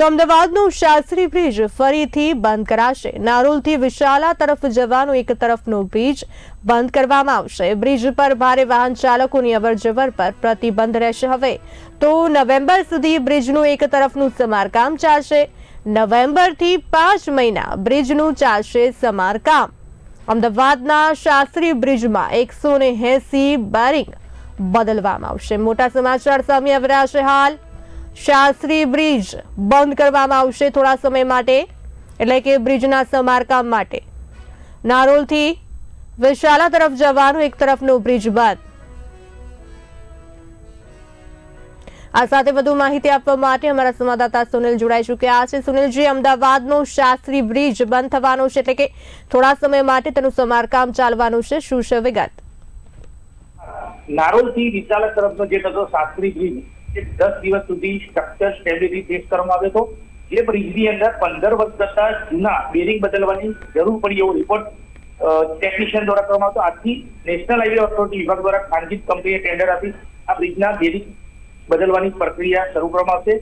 તો અમદાવાદનું શાસ્ત્રી બ્રિજ ફરીથી બંધ કરાશે. નારોલથી વિશાલા તરફ જવાનું એક તરફનું બ્રિજ બંધ કરવામાં આવશે. બ્રિજ પર ભારે વાહન ચાલકોની અવરજવર પર પ્રતિબંધ રહેશે હવે. તો નવેમ્બર સુધી બ્રિજનું એક તરફનું સમારકામ ચાલશે. નવેમ્બરથી પાંચ મહિના બ્રિજનું ચાલશે સમારકામ. અમદાવાદના શાસ્ત્રી બ્રિજમાં એકસો ને એસી બેરિંગ બદલવામાં આવશે. મોટા સમાચાર સામે આવ્યા છે હાલ. શાસ્ત્રી બ્રિજ બંધ કરવામાં આવશે થોડા સમય માટે, એટલે કે બ્રિજના સમારકામ માટે. નારોલથી વિશાલા તરફ જવાનું એક તરફનું બ્રિજ બંધ. આ સાથે વધુ માહિતી આપવા માટે અમારા સંવાદદાતા સુનિલ જોડાઈ ચૂક્યા છે. સુનિલજી, અમદાવાદનો શાસ્ત્રી બ્રિજ બંધ થવાનો છે, એટલે કે થોડા સમય માટે તેનું સમારકામ ચાલવાનું છે. શું છે વિગત? નારોલથી વિશાલા તરફનો જે શાસ્ત્રી બ્રિજ દસ દિવસ સુધી સ્ટ્રક્ચર સ્ટેબિલિટી ટેસ્ટ કરવામાં આવ્યો હતો. જે બ્રિજની અંદર પંદર વર્ષ કરતા જૂના બેરિંગ બદલવાની જરૂર પડી એવો રિપોર્ટ ટેકનિશિયન દ્વારા કરવામાં આવતો. આથી નેશનલ હાઈવે ઓથોરિટી વિભાગ દ્વારા ખાનગી કંપનીએ ટેન્ડર આપી. આ બ્રિજના બેરિંગ બદલવાની પ્રક્રિયા શરૂ કરવામાં આવશે.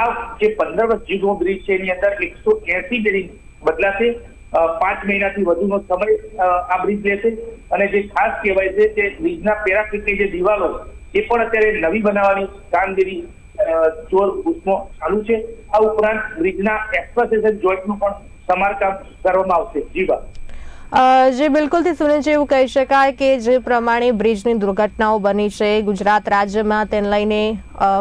આ જે પંદર વર્ષ જૂનો બ્રિજ છે, એની અંદર એકસો એસી બેરિંગ બદલાશે. પાંચ મહિનાથી વધુનો સમય આ બ્રિજ લેશે. અને જે ખાસ કહેવાય છે કે બ્રિજના પેરાફિટની જે દિવાલો એ પણ અત્યારે નવી બનાવવાની કામગીરી જોર ઉષ્મો ચાલુ છે. આ ઉપરાંત બ્રિજના એક્સપ્રેસ જોઈન્ટનું પણ સમારકામ કરવામાં આવશે. જી જે બિલકુલથી સુનિલજી એવું કહી શકાય કે જે પ્રમાણે બ્રિજની દુર્ઘટનાઓ બની છે, ગુજરાત રાજ્યમાં તેને લઈને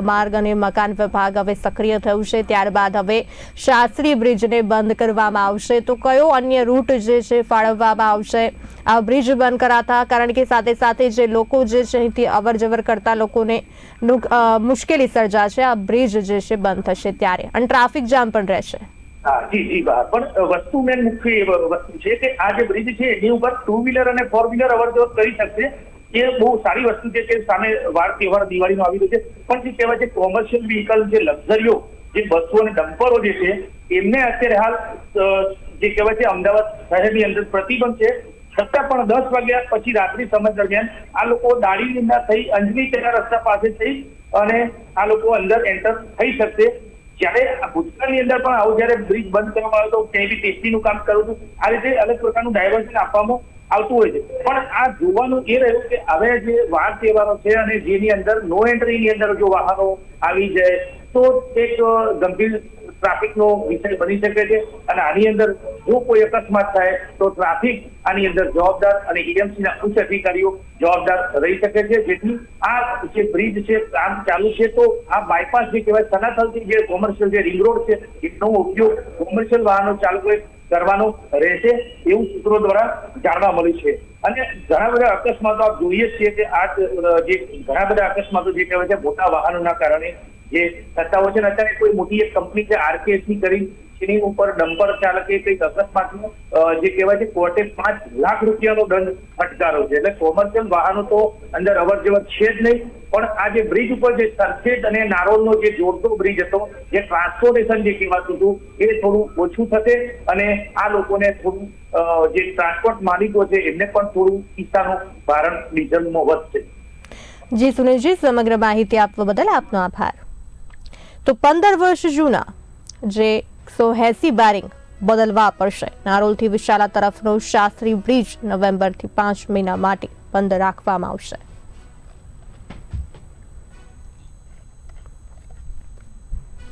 માર્ગ અને મકાન વિભાગ હવે સક્રિય થયું છે. ત્યારબાદ હવે શાસ્ત્રી બ્રિજને બંધ કરવામાં આવશે. તો કયો અન્ય રૂટ જે છે ફાળવવામાં આવશે? આ બ્રિજ બંધ કરાતા, કારણ કે સાથે સાથે જે લોકો જે છે અહીંથી અવર જવર કરતા લોકોને મુશ્કેલી સર્જાશે. આ બ્રિજ જે છે બંધ થશે ત્યારે. અને ટ્રાફિક જામ પણ રહેશે. હા, જી જી બા પણ વસ્તુ મેન મુખ્ય એ વસ્તુ છે કે આ જે બ્રિજ છે એની ઉપર ટુ વ્હીલર અને ફોર વ્હીલર અવર જવર કરી શકશે. એ બહુ સારી વસ્તુ છે કે સામે વાર તહેવાર દિવાળીનો આવી રહ્યો છે. પણ જે કહેવાય છે કોમર્શિયલ વ્હીકલ જે લક્ઝરીઓ જે બસો અને ડમ્પરો જે છે, એમને અત્યારે હાલ જે કહેવાય છે અમદાવાદ શહેરની અંદર પ્રતિબંધ છે. છતાં પણ દસ વાગ્યા પછી રાત્રિ સમય દરમિયાન આ લોકો દાડીના થઈ અંજની તેના રસ્તા પાસે થઈ અને આ લોકો અંદર એન્ટર થઈ શકશે. જ્યારે ભૂતકાળની અંદર પણ આવું જ્યારે બ્રિજ બંધ કરવામાં આવ્યો તો ક્યાંય બી ટેસ્ટીનું કામ કરવું હતું આ રીતે અલગ પ્રકારનું ડાયવર્ઝન આપવામાં આવતું હોય છે. પણ આ જોવાનું એ રહ્યું કે હવે જે વાર તહેવારો છે અને જેની અંદર નો એન્ટ્રીની અંદર જો વાહનો આવી જાય, તો એક ગંભીર ટ્રાફિકનો વિષય બની શકે છે અને આની અંદર જો કોઈ અકસ્માત થાય, તો ટ્રાફિક આની અંદર જવાબદાર અને એએમસી ના ઉચ્ચ અધિકારીઓ જવાબદાર રહી શકે છે. જેથી આ જે બ્રિજ છે કામ ચાલુ છે, તો આ બાયપાસ જે કહેવાય, સનાથલથી જે કોમર્શિયલ જે રિંગ રોડ છે, એનો ઉપયોગ કોમર્શિયલ વાહનો ચાલકોએ કરવાનો રહેશે એવું સૂત્રો દ્વારા જાણવા મળ્યું છે. અને ઘણા બધા અકસ્માતો આપ જોઈએ છીએ કે આ જે ઘણા બધા અકસ્માતો જે કહેવાય છે, મોટા વાહનોના કારણે જે થતા હોય છે અને અત્યારે કોઈ મોટી એક કંપની છે આરકેએસની કરી જેની ઉપર ડમ્પર ચાલકે કંઈક અકસ્માતનું જે કહેવાય છે કોર્ટે પાંચ લાખ રૂપિયાનો દંડ ફટકારો છે. એટલે કોમર્શિયલ વાહનો તો અંદર અવર જવર છે જ નહીં, પણ આ જે બ્રિજ ઉપર જે સરખેજ અને નારોલનો જે જોડતો બ્રિજ હતો, જે ટ્રાન્સપોર્ટેશન જે કહેવાતું હતું, એ થોડું ઓછું થશે અને આ લોકોને થોડું જે ટ્રાન્સપોર્ટ માલિકો છે, એમને પણ થોડું કિસ્સાનું ભારણ ડીઝલમાં વધશે. જી સુનિલજી સમગ્ર માહિતી આપવા બદલ આપનો આભાર. તો પંદર વર્ષ જૂના જે એકસો એસી બેરિંગ બદલવા પડશે. નારોલથી વિશાલા તરફનો શાસ્ત્રી બ્રિજ નવેમ્બરથી પાંચ મહિના માટે બંધ રાખવામાં આવશે.